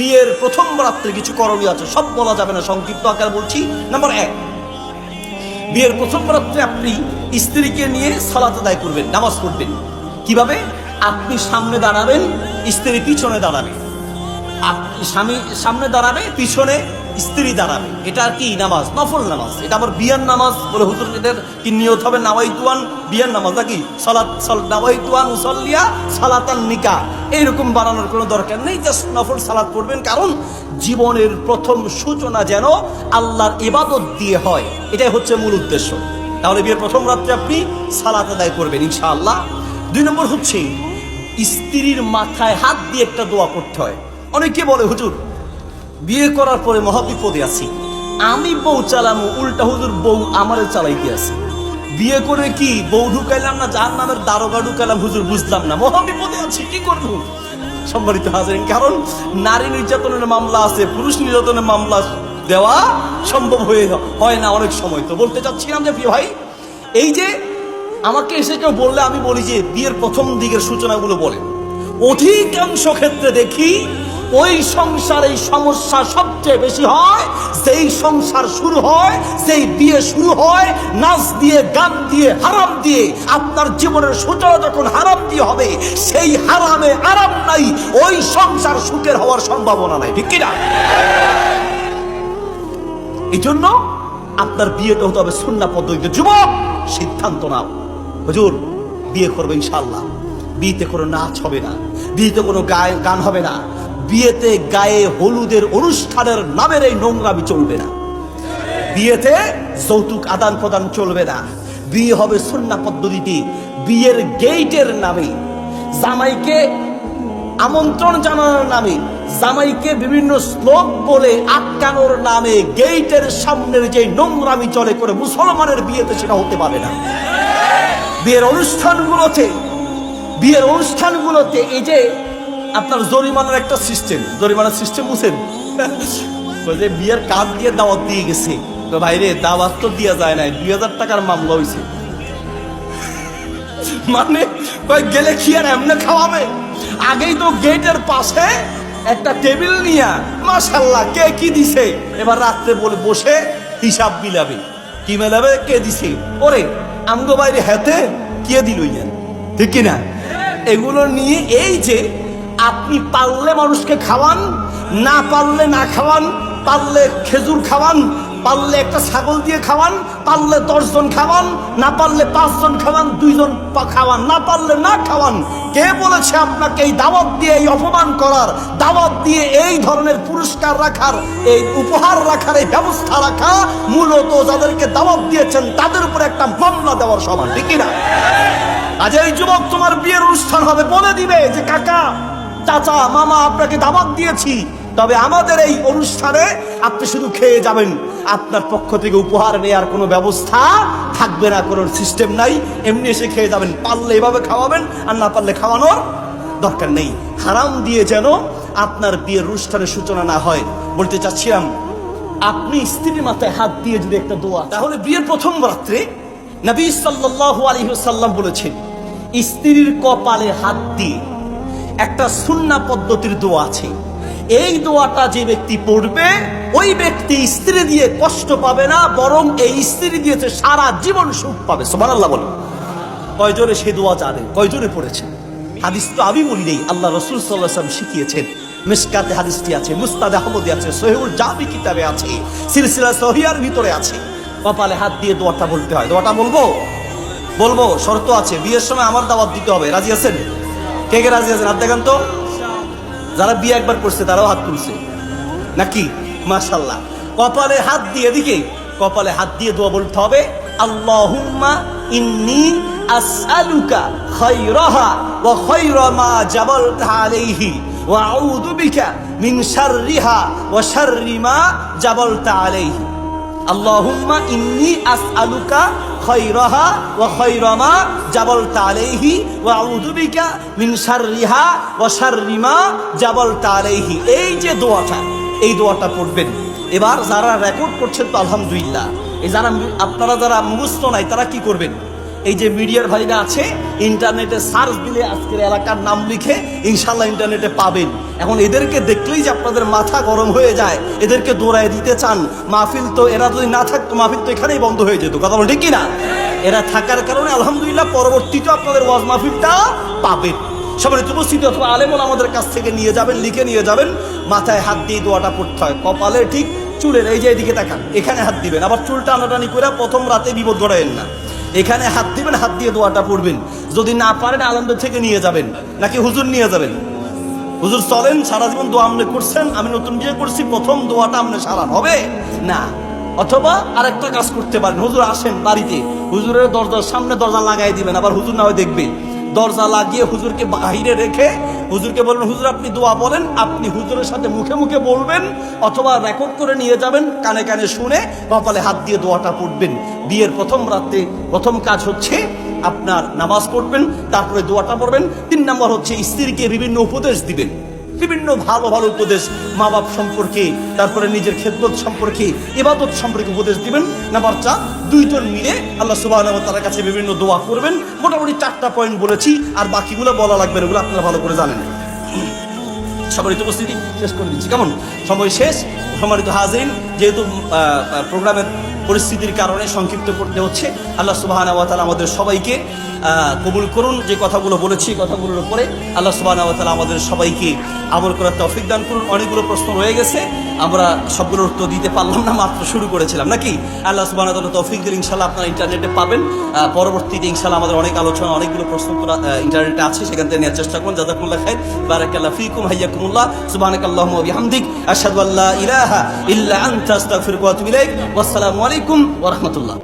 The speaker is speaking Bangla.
বিয়ের প্রথম রাত্রে কিছু করণীয় আছে, সব বলা যাবে না, সংক্ষিপ্ত আকার বলছি। নাম্বার এক, বিয়ের প্রথম রাত্রে আপনি স্ত্রীকে নিয়ে সালাত আদায় করবেন, নামাজ পড়বেন। কীভাবে? আপনি সামনে দাঁড়াবেন, স্ত্রী পিছনে দাঁড়াবে। আপনি স্বামী সামনে দাঁড়াবে, পিছনে স্ত্রী দাঁড়াবে। এটা আর কি নামাজ? নফল নামাজ। এটা আমার বিয়ার নামাজ বলে হুজুর এদের কি নিয়ত হবে? নাওয়াইতুয়ান বিয়ার নামাজ নাকি? সালাত, সাল- নাওয়াইতুয়ান উসল্লিয়া সালাতান নিকা। এইরকম বানানোর কোনো দরকার নেই। জাস্ট নফল সালাত পড়বেন। কারণ জীবনের প্রথম সূচনা যেন আল্লাহর ইবাদত দিয়ে হয়। এটাই হচ্ছে মূল উদ্দেশ্য। তাহলে বিয়ের প্রথম রাত্রে আপনি সালাত আদায় করবেন ইনশাআল্লাহ। দুই নম্বর হচ্ছে স্ত্রীর মাথায় হাত দিয়ে একটা দোয়া করতে হয়। অনেকে বলে, হুজুর বিয়ে করার পরে মহাবিপদে আছি। আমি বউ চালামু, উল্টা হুজুর বউ আমারে চালাইতে আছে। বিয়ে করে কি বউ ঢুকাইলাম না যার নামের দারোগা ঢুকাইলাম হুজুর বুঝলাম না। মহাবিপদে আছি, কি করব? সম্মানিত হাজারিন, কারণ নারী নির্যাতনের মামলা আছে, পুরুষ নির্যাতনের মামলা দেওয়া সম্ভব হয়ে হয় না অনেক সময়। তো বলতে চাচ্ছিলাম যে ভাই, এই যে আমাকে এসে কেউ বললে আমি বলি যে, বিয়ের প্রথম দিকের সূচনাগুলো বলে অধিকাংশ ক্ষেত্রে দেখি ওই সংসারে সমস্যা সবচেয়ে বেশি হয়, যেই সংসার শুরু হয় সেই বিয়ে শুরু হয়, নাচ দিয়ে, গান দিয়ে, হারাম দিয়ে, আপনার জীবনের সূচনা যখন হারাম দিয়ে হবে, সেই হারামে আরাম নাই, ওই সংসার সুখের হওয়ার সম্ভাবনা নাই, ঠিক কিনা? এই জন্য আপনার বিয়েটা হতে হবে সুন্না পদ্ধতিতে। যুবক, সিদ্ধান্ত নাও। হুজুর, বিয়ে করবে ইনশাল্লাহ বিয়েতে কোনো নাচ হবে না। বিয়েতে কোনো গান হবে না। বিয়েতে গায়ে হলুদের অনুষ্ঠানের নামের এই নোংরামি চলবে না। বিয়েতে যৌতুক আদান প্রদান চলবে না। বিয়ে হবে সুন্না পদ্ধতিতে বিয়ের গেইটের নামে। জামাইকে আমন্ত্রণ জানানোর নামে। জামাইকে বিভিন্ন শ্লোক বলে আটকানোর নামে গেইটের সামনের যে নোংরামি চলে করে মুসলমানের বিয়েতে সেটা হতে পারে না। বিয়ের অনুষ্ঠানগুলোতে বিয়ের অনুষ্ঠানগুলোতে এই যে আপনার জরিমানার একটা সিস্টেম জরিমানার সিস্টেম বুঝেন ওই যে বিয়ের কাজ দিয়ে দাওয়াত দিয়ে গেছে। তো ভাইরে, দাওয়াত তো দেওয়া যায় নাই, দুই হাজার টাকার মামলা হয়েছে মানে কই গেলে কি আর এমনি খাওয়াবে? আগেই তো গেটের পাশে একটা টেবিল নিয়া মাশাল্লাহ কে কি দিছে? এবার রাত্রে বলে, বসে হিসাব মিলাবে। কি মেলাবে? কে দিছে? ওরে, আমগো বাইরে হাতে কে দিল ঠিক কি না এগুলো নিয়ে এই যে আপনি পারলে মানুষকে খাওয়ান, না পারলে না খাওয়ান, পারলে খেজুর খাওয়ান, পারলে একটা ছাগল দিয়ে খাওয়ান, পারলে দশজন খাওয়ান, না পারলে পাঁচজন খাওয়ান, দুইজন খাওয়ান, না পারলে না খাওয়ান। কে বলেছে আপনাকে এই দাওয়াত দিয়ে, এই অপমান করার? দাওয়াত দিয়ে এই ধরনের পুরস্কার রাখার, এই উপহার রাখার, এই ব্যবস্থা রাখা মূলত যাদেরকে দাওয়াত দিয়েছেন, তাদের উপর একটা মামলা দেওয়ার সমান, ঠিক না আজ এই যুবক তোমার বিয়ের অনুষ্ঠান হবে, বলে দিবে যে, কাকা চাচা, মামা আপনাকে দাবাত দিয়েছি। তবে আমাদের এই অনুষ্ঠানে আপনি শুধু খেয়ে যাবেন। আপনার পক্ষ থেকে উপহার নেওয়ার কোনো ব্যবস্থা থাকবে না, কোনো সিস্টেম নাই। এমনি এসে খেয়ে যাবেন। পারলে এভাবে খাওয়াবেন, আর না পারলে খাওয়ানোর দরকার নেই। হারাম দিয়ে যেন আপনার বিয়ের অনুষ্ঠানের সূচনা না হয়। বলতে চাচ্ছিলাম, আপনি স্ত্রীর মাথায় হাত দিয়ে যদি একটা দোয়া, তাহলে বিয়ের প্রথম রাত্রে নবী সাল্লাল্লাহু আলাইহি বলেছেন, স্ত্রীর কপালে হাত দিয়ে একটা সুন্না পদ্ধতির দোয়া আছে। এই দোয়াটা যে ব্যক্তি পড়বে, ওই ব্যক্তি স্ত্রী দিয়ে কষ্ট পাবে না, বরং এই স্ত্রী দিয়েছে সারা জীবন সুখ পাবে। সুবহানাল্লাহ বলে কয়জনে সে দোয়া জানে? কয়জনে পড়েছে? হাদিস তো আমি বলি নেই, আল্লাহ রসুল সাল্লাম শিখিয়েছেন। মিসকাতে হাদিসটি আছে, মুস্তাদ আহমদে আছে সহিউল জামি কিতাবে আছে, সিলসিলা সহিয়ার ভিতরে আছে। কপালে হাত দিয়ে দোয়াটা বলতে হয়। দোয়াটা বলব? বলব, শর্ত আছে। বিয়ের সময় আমার দাওয়াত দিতে হবে। রাজি আছেন? কে কে রাজি আছেন? হাত দেখান তো। যারা বিয়ে একবার করছে, তারাও হাত তুলছে। নাকি? মাশাল্লাহ কপালে হাত দিয়ে এদিকে কপালে হাত দিয়ে দোয়া বলতে হবে, আল্লাহুম্মা ইন্নি আসআলুকা খায়রাহা ওয়া খায়রা মা জাবালতা আলাইহি ওয়া আউযু বিকা মিন শাররিহা ওয়া শাররি মা জাবালতা আলাইহি। আল্লাহুম্মা ইন্নি আস আলুকা খৈরহা ও মা জাবল তালেহি ও আউদুবিকা মিনসার মিন ও সার রিমা জাবল তালেহি এই যে দোয়াটা, এই দোয়াটা পড়বেন। এবার যারা রেকর্ড করছেন তো আলহামদুলিল্লাহ। এই যারা আপনারা যারা মুখস্থ নাই, তারা কি করবেন? এই যে মিডিয়ার ভাইরা আছে ইন্টারনেটে সার্চ দিলে আজকের এলাকার নাম লিখে ইনশাল্লাহ ইন্টারনেটে পাবেন। এখন এদেরকে দেখলেই যে আপনাদের মাথা গরম হয়ে যায়, এদেরকে দৌড়ায় দিতে চান, মাহফিল তো এরা যদি না থাকতো, মাহফিল তো এখানেই বন্ধ হয়ে যেত, কথা বল ঠিক কিনা? এরা থাকার কারণে আলহামদুলিল্লাহ পরবর্তীতে আপনাদের ওয়াজ মাহফিলটা পাবেন। সবাই উপস্থিত অথবা আলেমন আমাদের কাছ থেকে নিয়ে যাবেন, লিখে নিয়ে যাবেন, মাথায় হাত দিয়ে দোয়াটা পড়তে হয়, কপালে ঠিক চুলের, এই যে এদিকে তাকান, এখানে হাত দিবেন, আবার চুল টানাটানি করে প্রথম রাতে বিপদ ঘটাবেন না। এখানে হাত দিবেন, হাত দিয়ে দোয়াটা পড়বেন। যদি না পারেন আলমদের থেকে নিয়ে যাবেন, নাকি হুজুর নিয়ে যাবেন? হুজুর চলেন, সারা জীবন দোয়া আমনে করছেন, আমি নতুন বিয়ে করছি, প্রথম দোয়াটা আমনে সারান, হবে? না। অথবা আরেকটা কাজ করতে পারেন। হুজুর আসেন বাড়িতে, হুজুরের দরজার সামনে দরজা লাগাই দিবেন, আবার হুজুর না হয় দেখবে। দরজা লাগিয়ে হুজুরকে বাহিরে রেখে হুজুরকে বলবেন, হুজুর, আপনি দোয়া বলেন, আপনি হুজুরের সাথে মুখে মুখে বলবেন, অথবা রেকর্ড করে নিয়ে যাবেন, কানে কানে শুনে কপালে হাত দিয়ে দোয়াটা পড়বেন। বিয়ের প্রথম রাতে প্রথম কাজ হচ্ছে আপনার নামাজ পড়বেন, তারপরে দোয়াটা পড়বেন। তিন নম্বর হচ্ছে স্ত্রীকে বিভিন্ন উপদেশ দিবেন। বিভিন্ন ভালো ভালো উপদেশ মা বাপ সম্পর্কে তারপরে নিজের খেদমত সম্পর্কে ইবাদত সম্পর্কে উপদেশ দিবেন। নাম্বার চার দুইজন মিলে আল্লাহ সুবাহ তার কাছে বিভিন্ন দোয়া করবেন। মোটামুটি চারটা পয়েন্ট বলেছি আর বাকিগুলো বলা লাগবে না, এগুলো আপনারা ভালো করে জানেন। সম্মানিত উপস্থিতি শেষ করে দিচ্ছি কেমন? সময় শেষ। সম্মানিত হাজিন যেহেতু প্রোগ্রামের পরিস্থিতির কারণে সংক্ষিপ্ত করতে হচ্ছে, আল্লাহ সুবাহ আমাদের সবাইকে কবুল করুন। যে কথাগুলো বলেছি কথাগুলোর উপরে আল্লাহ সুবাহ আমাদের সবাইকে আমল করার তৌফিক দান করুন। অনেকগুলো প্রশ্ন রয়ে গেছে। আমরা সবগুলোর উত্তর দিতে পারলাম না, মাত্র শুরু করেছিলাম। নাকি? আল্লাহ সুবাহ তৌফিক দিল ইনশাল্লাহ আপনারা ইন্টারনেটে পাবেন। পরবর্তীতে ইনশাল্লাহ আমাদের অনেক আলোচনা, অনেকগুলো প্রশ্ন ইন্টারনেটে আছে, সেখান থেকে নেওয়ার চেষ্টা করুন। জাজাকুল্লাহ খাই বারাকাল্লাহ ফিকুম, হাইয়াকুমুল্লাহ। সুবহানাকাল্লাহুম্মা আল্লাহ বিহামদিক, আশহাদু আল্লা ইলাহা ইল্লা আনতা ওয়া আতুবু ইলাইক। আলাইকুম ওয়া রাহমাতুল্লাহ।